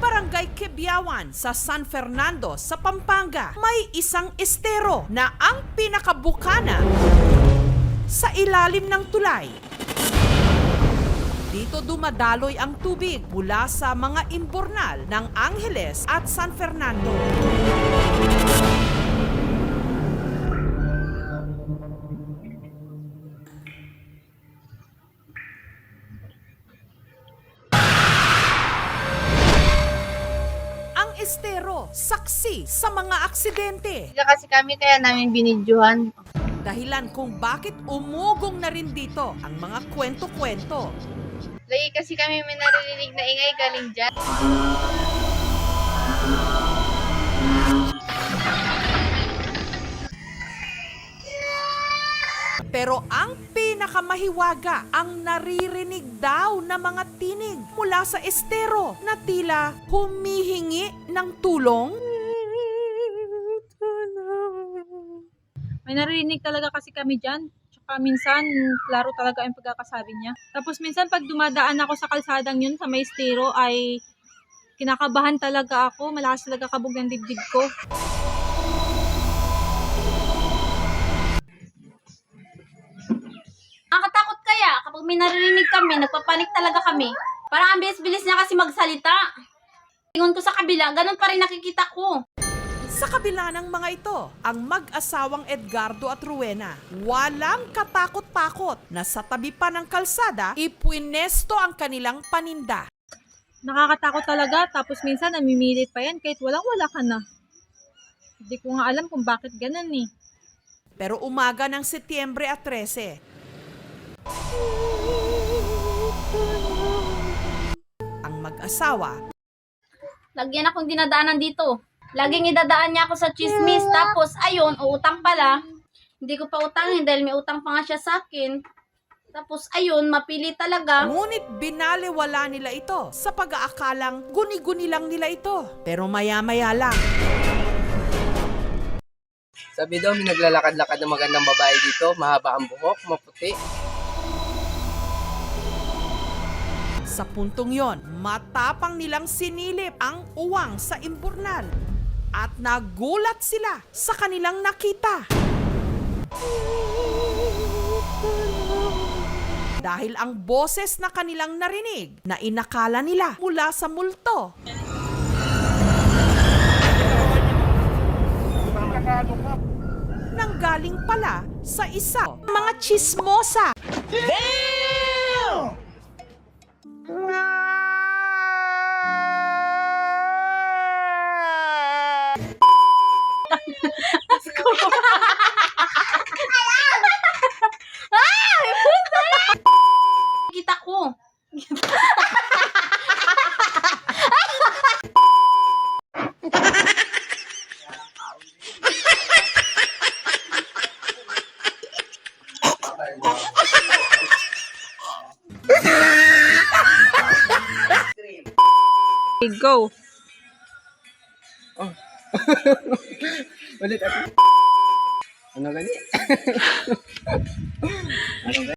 Barangay Quebiawan sa San Fernando sa Pampanga, may isang estero na ang pinakabukana sa ilalim ng tulay. Dito dumadaloy ang tubig mula sa mga imbornal ng Angeles at San Fernando. Ang estero, saksi sa mga aksidente. Sila kasi kami kaya namin binidyohan. Dahilan kung bakit umugong na rin dito ang mga kwento-kwento. Lagi kasi kami may naririnig na ingay galing dyan. Pero ang pinakamahiwaga ang naririnig daw na mga tinig mula sa estero na tila humihingi ng tulong. May narinig talaga kasi kami dyan. Tsaka minsan, klaro talaga yung pagkakasabi niya. Tapos minsan pag dumadaan ako sa kalsadang yun, sa may estero, ay kinakabahan talaga ako. Malakas talaga kabog ng dibdib ko. Nakakatakot kaya kapag may naririnig kami, nagpapanik talaga kami. Parang ang bilis-bilis niya kasi magsalita. Tingon ko sa kabila, ganun pa rin nakikita ko. Sa kabila ng mga ito, ang mag-asawang Edgardo at Rowena, walang katakot-takot na sa tabi pa ng kalsada, ipwinesto ang kanilang paninda. Nakakatakot talaga. Tapos minsan, namimilit pa yan kahit walang-wala ka na. Hindi ko nga alam kung bakit ganun eh. Pero umaga ng Setyembre at 13, ang mag-asawa Lagyan akong dinadaanan dito. Laging idadaan niya ako sa chismis. Tapos, ayun, uutang pala. Hindi ko pa utangin dahil may utang pa nga siya sa akin. Tapos, ayun, mapili talaga. Ngunit binaliwala nila ito sa pag-aakalang guni-guni lang nila ito. Pero maya-maya lang, Sabi daw, may naglalakad-lakad ng magandang babae dito. Mahaba ang buhok, maputi. Sa puntong yon, matapang nilang sinilip ang uwang sa imburnal. At nagulat sila sa kanilang nakita. Dahil ang boses na kanilang narinig na inakala nila mula sa multo. Nanggaling pala sa isa mga chismosa. Kita Okay, go! Ulit ate. Ano gani? ano gani?